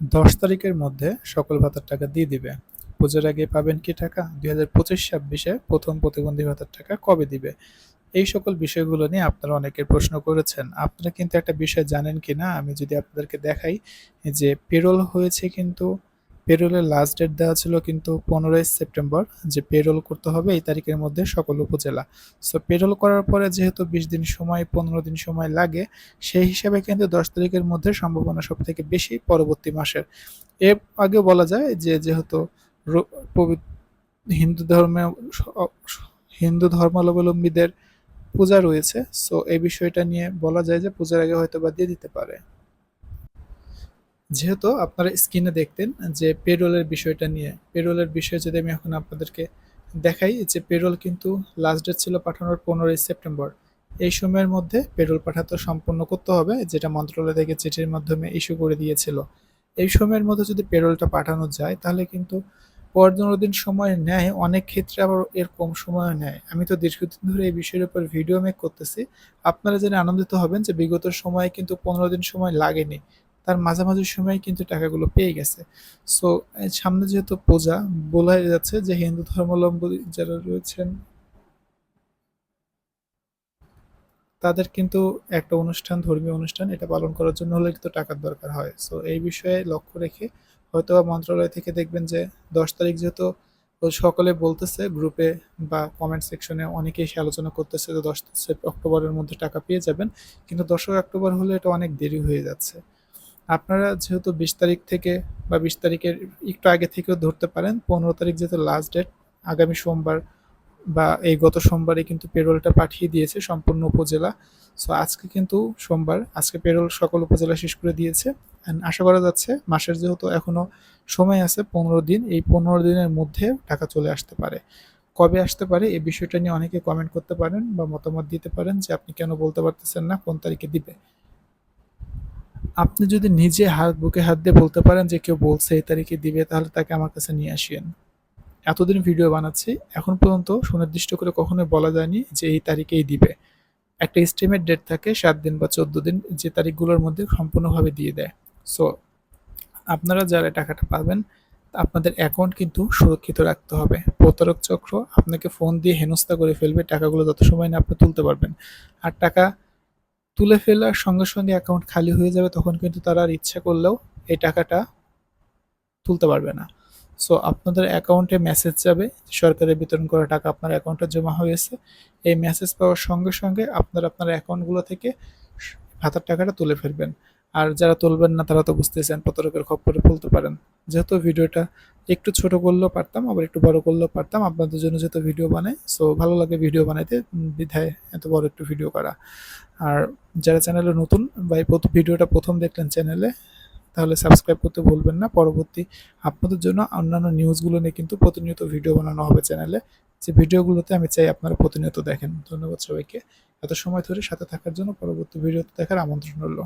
দশ তারিখের মধ্যে সকল ভাতার টাকা দিয়ে দিবে। পুজোর আগে পাবেন কি টাকা? দুই হাজার পঁচিশ ছাব্বিশে প্রথম প্রতিবন্ধী ভাতার টাকা কবে দিবে? এই সকল বিষয়গুলো নিয়ে আপনারা অনেকের প্রশ্ন করেছেন। আপনারা কিন্তু একটা বিষয় জানেন কি না আমি যদি আপনাদেরকে দেখাই যে পেরোল হয়েছে কিন্তু পেরোলের লাস্ট ডেট দেওয়া ছিল কিন্তু পনেরোই সেপ্টেম্বর, যে পেরোল করতে হবে এই তারিখের মধ্যে সকল উপজেলা। সো পেরোল করার পরে যেহেতু বিশ দিন সময়, পনেরো দিন সময় লাগে, সেই হিসাবে কিন্তু দশ তারিখের মধ্যে সম্ভাবনা সব থেকে বেশি পরবর্তী মাসের। এর আগে বলা যায় যে যেহেতু হিন্দু ধর্মে হিন্দু ধর্মাবলম্বীদের পূজা রয়েছে সো এই বিষয়টা নিয়ে বলা যায় যে পূজার আগে হয়তো বা দিয়ে দিতে পারে। যেহেতু আপনারা স্ক্রিনে দেখতেন যে পেরোলের বিষয়টা নিয়ে, পেরোলের বিষয়ে যদি আমি এখন আপনাদেরকে দেখাই যে পেরোল কিন্তু লাস্ট ডেট ছিল পাঠানোর পনেরোই সেপ্টেম্বর, এই সময়ের মধ্যে পেরোল পাঠাতে সম্পন্ন করতে হবে, যেটা মন্ত্রণালয় থেকে চিঠির মাধ্যমে ইস্যু করে দিয়েছিল। এই সময়ের মধ্যে যদি পেরোলটা পাঠানো যায়, তাহলে কিন্তু পনেরো দিন সময় নেয়, অনেক ক্ষেত্রে আবার এর কম সময় নেয়। আমি তো দীর্ঘদিন ধরে এই বিষয়ের উপর ভিডিও মেক করতেছি। আপনারা জেনে আনন্দিত হবেন যে বিগত সময়ে কিন্তু পনেরো দিন সময় লাগেনি। তার মাঝামাঝি সময়ে কিন্তু টাকাগুলো পেয়ে গেছে। সো সামনে যেহেতু পূজা বলা যাচ্ছে যে হিন্দু ধর্মাবলম্বী যারা রয়েছেন, তাদের কিন্তু একটা অনুষ্ঠান, ধর্মীয় অনুষ্ঠান, এটা পালন করার জন্য হলে কিন্তু টাকার দরকার হয়। সো এই বিষয়ে লক্ষ্য রেখে হয়তো মন্ত্রণালয় থেকে দেখবেন যে দশ তারিখ যেহেতু সকলে বলতেছে, গ্রুপে বা কমেন্ট সেকশনে অনেকেই এসে আলোচনা করতেছে যে দশ অক্টোবরের মধ্যে টাকা পেয়ে যাবেন। কিন্তু দশই অক্টোবর হলে এটা অনেক দেরি হয়ে যাচ্ছে। আপনারা যেহেতু বিশ তারিখ থেকে বা বিশ তারিখের একটু আগে থেকেও ধরতে পারেন, পনেরো তারিখ যেহেতু লাস্ট ডেট আগামী সোমবার বা এই গত সোমবারে কিন্তু পেরোলটা পাঠিয়ে দিয়েছে সম্পূর্ণ উপজেলা। সো আজকে কিন্তু সোমবার, আজকে পেরোল সকল উপজেলা শেষ করে দিয়েছে। অ্যান্ড আশা করা যাচ্ছে মাসের যেহেতু এখনও সময় আছে, পনেরো দিন, এই পনেরো দিনের মধ্যে টাকা চলে আসতে পারে। কবে আসতে পারে এই বিষয়টা নিয়ে অনেকে কমেন্ট করতে পারেন বা মতামত দিতে পারেন যে আপনি কেন বলতে পারতেছেন না, কোন তারিখে দিবে। আপনি যদি নিজে হাত, বুকে হাত দিয়ে বলতে পারেন যে কেউ বলছে এই তারিখে দিবে, তাহলে তাকে আমার কাছে নিয়ে আসিয়েন। এতদিন ভিডিও বানাচ্ছি, এখন পর্যন্ত সুনির্দিষ্ট করে কখনোই বলা যায়নি যে এই তারিখেই দিবে। একটা এস্টিমেট ডেট থাকে, সাত দিন বা চোদ্দ দিন, যে তারিখগুলোর মধ্যে সম্পূর্ণভাবে দিয়ে দেয়। সো আপনারা যারা টাকাটা পাবেন, আপনাদের অ্যাকাউন্ট কিন্তু সুরক্ষিত রাখতে হবে। প্রতারক চক্র আপনাকে ফোন দিয়ে হেনস্থা করে ফেলবে, টাকাগুলো যত সময় না আপনি তুলতে পারবেন। আর টাকা তুলে ফেলার সঙ্গে সঙ্গে অ্যাকাউন্ট খালি হয়ে যাবে, তখন কিন্তু তারা আর ইচ্ছা করলেও এই টাকাটা তুলতে পারবে না। সো আপনাদের অ্যাকাউন্টে মেসেজ যাবে, সরকারের বিতরণ করা টাকা আপনার অ্যাকাউন্টে জমা হয়েছে। এই মেসেজ পাওয়ার সঙ্গে সঙ্গে আপনারা আপনার অ্যাকাউন্টগুলো থেকে ভাতার টাকাটা তুলে ফেলবেন। আর যারা তুলবেন না, তারা তো বুঝতেছেন, প্রতারকের খপ্পরে ফেলতে পারেন। যেহেতু ভিডিওটা একটু ছোট করলেও পারতাম, আবার একটু বড় করলেও পারতাম, আপনাদের জন্য যেহেতু ভিডিও বানাই সো ভালো লাগে ভিডিও বানাইতে বিধায় এত বড় একটু ভিডিও করা। আর যারা চ্যানেলে নতুন বা ভিডিওটা প্রথম দেখলেন চ্যানেলে, তাহলে সাবস্ক্রাইব করতে ভুলবেন না। পরবর্তী আপনাদের জন্য অন্যান্য নিউজগুলো নিয়ে কিন্তু প্রতিনিয়ত ভিডিও বানানো হবে চ্যানেলে। যে ভিডিওগুলোতে আমি চাই আপনারা প্রতিনিয়ত দেখেন। ধন্যবাদ সবাইকে। এত সময় ধরে সাথে থাকার জন্য পরবর্তী ভিডিওতে দেখার আমন্ত্রণ রইল।